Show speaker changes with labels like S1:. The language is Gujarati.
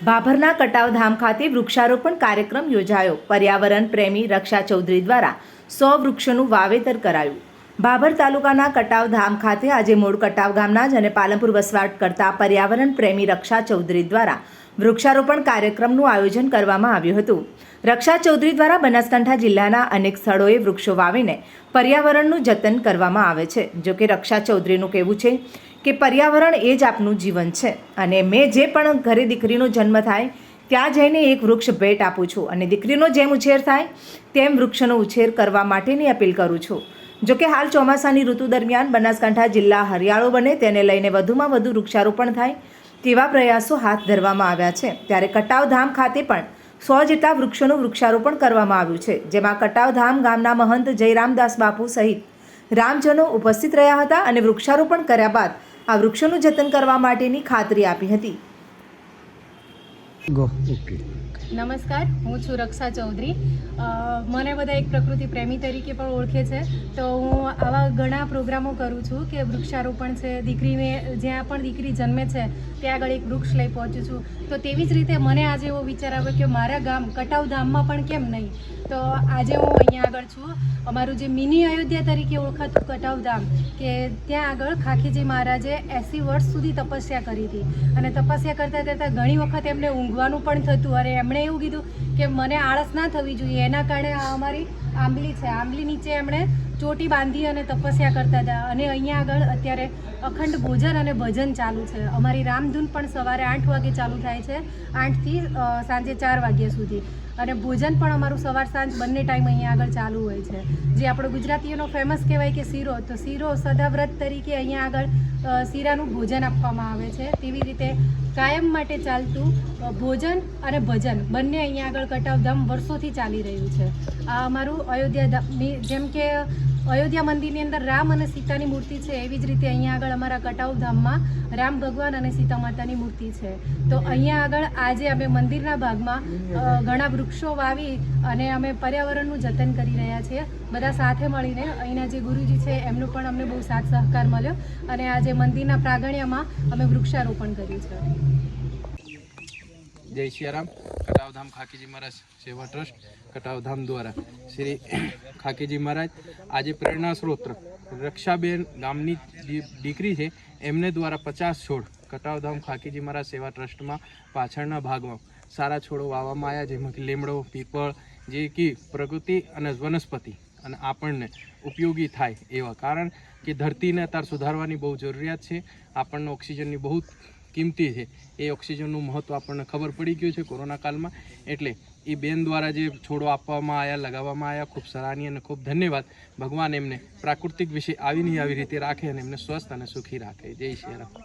S1: ભાભરના કટાવધામ ખાતે વૃક્ષારોપણ કાર્યક્રમ યોજાયો. પર્યાવરણ પ્રેમી રક્ષા ચૌધરી દ્વારા સો વૃક્ષોનું વાવેતર કરાયું. ભાભર તાલુકાના કટાવધામ ખાતે આજે મૂળ કટાવ ગામના જ અને પાલનપુર વસવાટ કરતા પર્યાવરણ પ્રેમી રક્ષા ચૌધરી દ્વારા વૃક્ષારોપણ કાર્યક્રમનું આયોજન કરવામાં આવ્યું હતું. રક્ષા ચૌધરી દ્વારા બનાસકાંઠા જિલ્લાના અનેક સ્થળોએ વૃક્ષો વાવીને પર્યાવરણનું જતન કરવામાં આવે છે. જોકે રક્ષા ચૌધરીનું કહેવું છે કે પર્યાવરણ એ જ આપનું જીવન છે. અને મેં જે પણ ઘરે દીકરીનો જન્મ થાય, ત્યાં જઈને એક વૃક્ષ ભેટ આપું છું. અને દીકરીનો જેમ ઉછેર થાય, તેમ વૃક્ષનો ઉછેર કરવા માટેની અપીલ કરું છું. જોકે હાલ ચોમાસાની ઋતુ દરમિયાન બનાસકાંઠા જિલ્લા હરિયાળો બને તેને લઈને વધુમાં વધુ વૃક્ષારોપણ થાય, તેવા પ્રયાસો હાથ ધરવામાં આવ્યા છે. ત્યારે કટાવધામ ખાતે પણ સો જેટલા વૃક્ષોનું વૃક્ષારોપણ કરવામાં આવ્યું છે, જેમાં કટાવધામ ગામના મહંત જયરામદાસ બાપુ સહિત રામજનો ઉપસ્થિત રહ્યા હતા અને વૃક્ષારોપણ કર્યા બાદ આ વૃક્ષોનું જતન કરવા માટેની ખાતરી આપી હતી.
S2: ગો ઓકે
S3: નમસ્કાર હું છું રક્ષા ચૌધરી. મને બધા એક પ્રકૃતિ પ્રેમી તરીકે પણ ઓળખે છે. તો હું આવા ઘણા પ્રોગ્રામો કરું છું કે વૃક્ષારોપણ છે દીકરીને જ્યાં પણ દીકરી જન્મે છે ત્યાં આગળ એક વૃક્ષ લઈ પહોંચું છું. તો તેવી જ રીતે મને આજે એવો વિચાર આવ્યો કે મારા ગામ કટાવધામમાં પણ કેમ નહીં? તો આજે હું અહીંયા આગળ છું. અમારું જે મિની અયોધ્યા તરીકે ઓળખાતું કટાવધામ કે ત્યાં આગળ ખાખીજી મહારાજે એંસી વર્ષ સુધી તપસ્યા કરી હતી. અને તપસ્યા કરતાં કરતાં ઘણી વખત એમને ઊંઘવાનું પણ થતું. અરે એમણે એવું કીધું કે મને આળસ ના થવી જોઈએ. એના કારણે આ અમારી આંબલી છે. આંબલી નીચે એમણે ચોટી બાંધી અને તપસ્યા કરતા હતા. અને અહીંયા આગળ અત્યારે અખંડ ભોજન અને ભજન ચાલુ છે. અમારી રામધૂન પણ સવારે આઠ વાગે ચાલુ થાય છે. આઠથી સાંજે ચાર વાગ્યા સુધી. અને ભોજન પણ અમારું સવાર સાંજ બંને ટાઈમ અહીંયા આગળ ચાલુ હોય છે. જે આપણો ગુજરાતીઓનો ફેમસ કહેવાય કે શીરો. તો શીરો સદાવ્રત તરીકે અહીંયા આગળ શીરાનું ભોજન આપવામાં આવે છે. તેવી રીતે કાયમ માટે ચાલતું ભોજન અને ભજન બંને અહીંયા આગળ કટાવધામ વર્ષોથી ચાલી રહ્યું છે. આ અમારું અયોધ્યા ધામ- જેમ કે અયોધ્યા મંદિરની અંદર રામ અને સીતાની મૂર્તિ છે, એવી જ રીતે અહીંયા આગળ અમારા કટાવધામમાં રામ ભગવાન અને સીતા માતાની મૂર્તિ છે. તો અહીંયા આગળ આજે અમે મંદિરના ભાગમાં ઘણા વૃક્ષો વાવી અને અમે પર્યાવરણનું જતન કરી રહ્યા છીએ. બધા સાથે મળીને અહીંના જે ગુરુજી છે, એમનો પણ અમને બહુ સાથ સહકાર મળ્યો અને આજે મંદિરના પ્રાંગણ્યમાં અમે વૃક્ષારોપણ કર્યું છે.
S4: જય સિયારામ કટાવધામ ખાકીજી મહારાજ સેવા ટ્રસ્ટ. કટાવધામ દ્વારા શ્રી ખાકીજી મહારાજ આજે પ્રેરણા સ્ત્રોત રક્ષાબેન ગામની દીકરી છે, એમને દ્વારા પચાસ છોડ કટાવધામ ખાકીજી મહારાજ સેવા ટ્રસ્ટમાં પાછળના ભાગમાં સારા છોડો વાવવામાં આવ્યા, જેમાં કે લીમડો, પીપળ, જે કે પ્રકૃતિ અને વનસ્પતિ અને આપણને ઉપયોગી થાય એવા. કારણ કે ધરતીને અત્યારે સુધારવાની બહુ જરૂરિયાત છે, આપણને ઓક્સિજનની બહુ કિંમતી છે. એ ઓક્સિજનનું મહત્ત્વ આપણને ખબર પડી ગયું છે કોરોના કાળમાં. એટલે એ બેન દ્વારા જે છોડો આપવામાં આવ્યા લગાવવામાં આવ્યા ખૂબ સરાહનીય અને ખૂબ ધન્યવાદ. ભગવાન એમને પ્રાકૃતિક વિશે આવી નહીં આવી રીતે રાખે અને એમને સ્વસ્થ અને સુખી રાખે. જય શ્રી રામ.